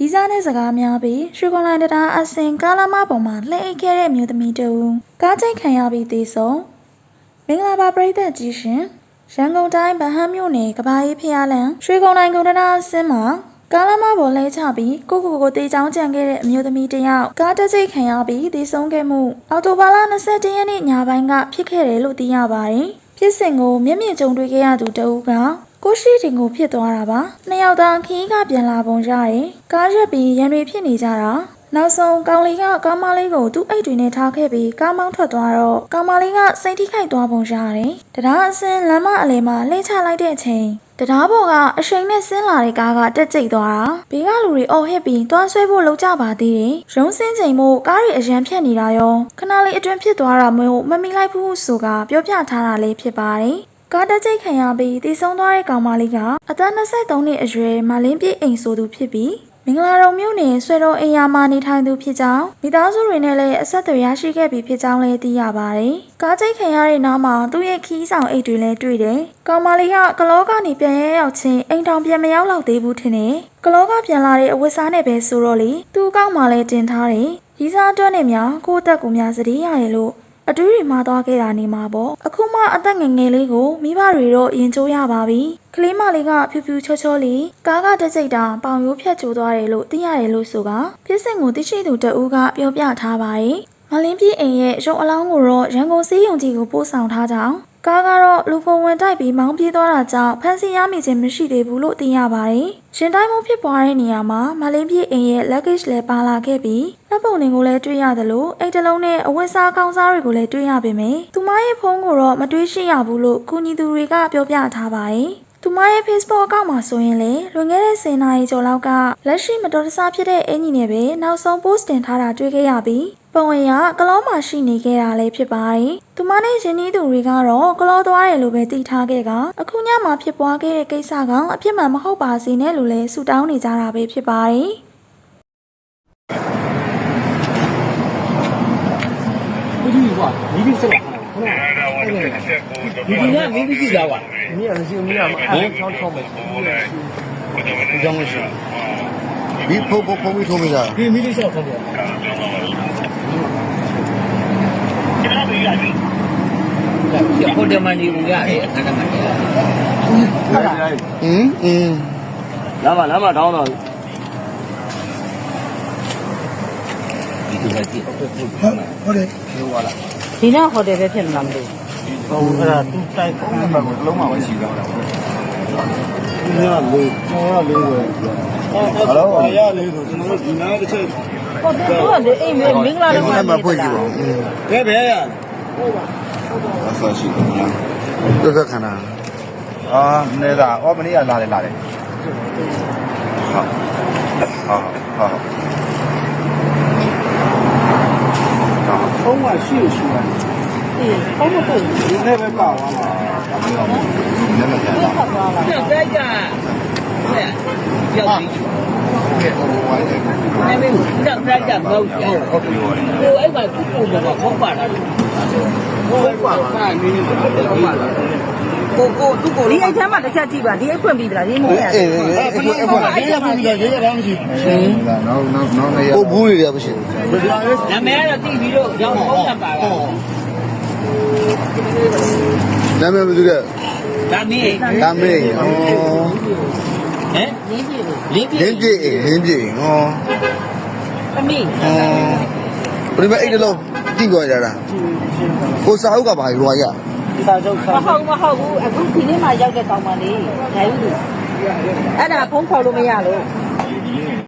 ရီးစားတဲ့စကားများပြီးရွှေကွန်လိုင်းတရားအစင်ကားလမ်းမပေါ်မှာလှည့်အိတ်ခဲ့တဲ့မြို့သမီးတူကားချိတ်ခံရပြီးသေဆုံးမင်္ဂလာပါပရိသတ်ကြီးရှင်ရန်ကုန်တိုင်းဗဟန်းမြို့နယ်ကဘာကြီးဖျားလန်ရွှေကွန်လိုင်းကုန်တရားအစင်မှာကားလမ်းမပေါ်လဲချပြီးကိုကိုကိုတေးချောင်းကြံခဲ့တဲ့အမျိုးသမီးတစ်ယောက်ကားတစ်ချိတ်ခံရပြီးသေဆုံးခဲ့မှုအော်တိုဘာလ21ရက်နေ့ညပိုင်းကဖြစ်ခဲ့တယ်လို့သိရပါတယ်ဖြစ်စဉ်ကိုမျက်မြင်ကြုံတွေ့ခဲ့ရသူတဦးက ကိုရှိတင်ကိုဖြစ်သွားတာပါနှစ်ယောက်သားခီးကပြန်လာပုံရတယ်ကားရက်ပြီးရန်တွေဖြစ်နေကြတာနောက်ဆုံးကောင်လေးကကားမလေးကိုသူ့အိတ်တွေနဲ့ထားခဲ့ပြီးကားမောင်းထွက်သွားတော့ကောင်မလေးကစိတ်ထိခိုက်သွားပုံရတယ်တရားအစင်းလမ်းမအလယ်မှာလှည့်ချလိုက်တဲ့အချိန်တရားပေါ်ကအရှိန်နဲ့ဆင်းလာတဲ့ကားကတက်ကျိတ်သွားတာဘေးကလူတွေအော်ဟစ်ပြီးတွားဆွဲဖို့လုပ်ကြပါသေးတယ်ရုံးစင်းချိန်မို့ကားတွေအရန်ဖြတ်နေတာရောခဏလေးအတွင်းဖြစ်သွားတာမျိုးမမိလိုက်ဘူးဆိုကပြောပြထားတာလေးဖြစ်ပါတယ် ကားတက်ချိတ်ခံရပြီးတည်ဆုံသွားတဲ့ကောင်မလေးကအသက်23နှစ်အရွယ်မလင်းပြည့်အိမ်ဆိုသူဖြစ်ပြီးမင်္ဂလာတုံမြို့နယ်ဆွေတော်အိမ်ယာမှာနေထိုင်သူဖြစ်ကြောင်းမိသားစုတွေနဲ့လည်းအဆက်အသွယ်ရရှိခဲ့ပြီးဖြစ်ကြောင်းလည်းသိရပါတယ်။ကားချိတ်ခံရတဲ့နောက်မှာသူ့ရဲ့ခီးဆောင်အိတ်တွေလည်းတွေ့တယ်။ကောင်မလေးကကလောကနေပြန်ရဲရောက်ချင်းအိမ်တောင်ပြန်မရောက်တော့သေးဘူးထင်တယ်။ကလောကပြန်လာတဲ့အဝတ်စားနဲ့ပဲဆိုတော့လေသူ့အကောင့်မှာလည်းတင်ထားတယ်။ရီးစားအတွက်နဲ့များကိုယ့်အသက်ကိုများစည်ရရတယ်လို့ အတူတွေမှာသွားခဲ့တာနေမှာပေါ့အခုမှအသက်ငယ်ငယ်လေးကိုမိဘတွေတော့ရင်ကျိုးရပါပြီကလေးမလေးကဖြူဖြူချောချောလေးကားကတက်ကြိတ်တာပေါင်ရိုးဖြတ်ကျိုးသွားတယ်လို့သိရတယ်လို့ဆိုကပြစ်စင်ကိုသိရှိသူတဦးကပြောပြထားပါတယ်မလင်းပြည့်အိမ်ရဲ့ရုပ်အလောင်းကိုတော့ရန်ကုန်စေးရုံကြီးကိုပို့ဆောင်ထားကြောင်း ကားကတော့လူပုံဝင်တိုက်ပြီးမောင်းပြေးသွားတာကြောင့်ဖမ်းဆီးရမိခြင်းမရှိသေးဘူးလို့သိရပါတယ်။ရှင်တိုင်းမှုဖြစ်ပွားတဲ့နေရာမှာမလင်းပြည့်အိမ်ရဲ့ luggage လည်းပါလာခဲ့ပြီးလက်ပုံတွေကိုလည်းတွေ့ရတယ်လို့အိတ်တလုံးနဲ့အဝတ်စားကောင်းစားတွေကိုလည်းတွေ့ရပေမယ့်သူမရဲ့ဖုန်းကိုတော့မတွေ့ရှိရဘူးလို့ကူညီသူတွေကပြောပြထားပါတယ်။ သူမရဲ့ Facebook အကောင့်မှာဆိုရင်လေလွန်ခဲ့တဲ့10နာရီကျော်လောက်ကလက်ရှိမတော်တဆဖြစ်တဲ့အင်ကြီးနဲ့ပဲနောက်ဆုံး post တင်ထားတာတွေ့ခဲ့ရပြီးပုံဝင်ကကလောမှာရှိနေခဲ့တာလည်းဖြစ်ပါတယ်။သူမနဲ့ရင်းနှီးသူတွေကတော့ကလောသွားတယ်လို့ပဲသိထားခဲ့ကအခုညမှာဖြစ်ပွားခဲ့တဲ့ကိစ္စကအဖြစ်မှန်မဟုတ်ပါစေနဲ့လို့လည်းဆုတောင်းနေကြတာပဲဖြစ်ပါတယ်။ 不去吧，一定是 ဒီကမင်းကြီးကြပါမင်းရစီမင်းရမအဲ့ချောင်းချောင်းပဲကြောင်းမရှိဒီပုံပုံပုံပြီးထိုးမိတာဒီမိလေးရှောက်ဆုံးတယ်ရဖို့တမန်ဒီဘူးရအဲ့အခါတမန်ဟင်အင်းလာမလာမတောင်းတော့ဒီလိုပဲကြည့်ဟုတ်တယ်ဟိုလာ ဒီနောက်ဟိုတယ်ပဲဖြစ်မှာမလို့ဟိုအဲ့ဒါသူတိုက်ဖုန်းနံပါတ်ကိုတစ်လုံးမှမရှိတော့တာ။ဒီကလေးကျော်ရလေးပဲ။ဟယ်လို။ရလေးဆိုကျွန်တော်တို့ဒီနားတစ်ချက်ဟိုတယ်တော့လေအိမ်မင်္ဂလာဒီတော့နံပါတ်ဖွင့်ကြည့်ပါဦးဘယ်ဘယ်ရ။အဆရှိတယ်ညာ။သက်သက်ခန္ဓာအာနေတာအော်မနေ့ကလာတယ်လာတယ်။ဟုတ်။ဟုတ်ဟုတ် ဟုတ်ဖုန်းကရှိရှိတယ်အေးဘာလို့တွေ့ဒီနေ့ပဲပါသွားမှာ။ဒီနေ့မကြမ်းရဖတ်သွားလားပြန်တိုက်ကြဟဲ့ရောက်ပြီ။ဟိုဝိုင်းတယ်နေမေးပြန်တိုက်ကြမဟုတ်ဘူးဟုတ်ပြီဟိုအဲ့မှာခုပုံကဖုန်းပါလာတယ်ဟိုကွာကနေနေတယ်ဟုတ်ပါလား ကိုကိုသူ့ကိုဒီအိမ်ထဲမှာတစ်ချက်ကြည့်ပါဒီအိမ်ဖွင့်ပြီးလားရင်းမ။ရအေးအေးအေးဘယ်လိုလဲရေးရပြီလားရေးရတာမရှိ။နောက်နောက်နောက်နေရ။ဟိုဘူးတွေရမရှိဘူးနာမည်ကတော့သိပြီးတော့ရောင်းဖုန်းနံပါတ်က။နာမည်ဘယ်သူလဲဒါမင်း။ဒါမေး။အော်ဟမ်ရင်းပြီလို့လင်းပြီလင်းပြေးလင်းပြေး။ဟောအမေ။အော်ဘယ်မှာအဲ့တလုံးကြည့်ကြရတာ။ကိုစာအုပ်ကပါရွာရ။ စာချုပ်မဟုတ်မဟုတ်ဘူးအခုဒီနေ့မှရောက်တဲ့ကောင်မလေးဒါယူလို့အဲ့ဒါဖုန်းခေါ်လို့မရလို့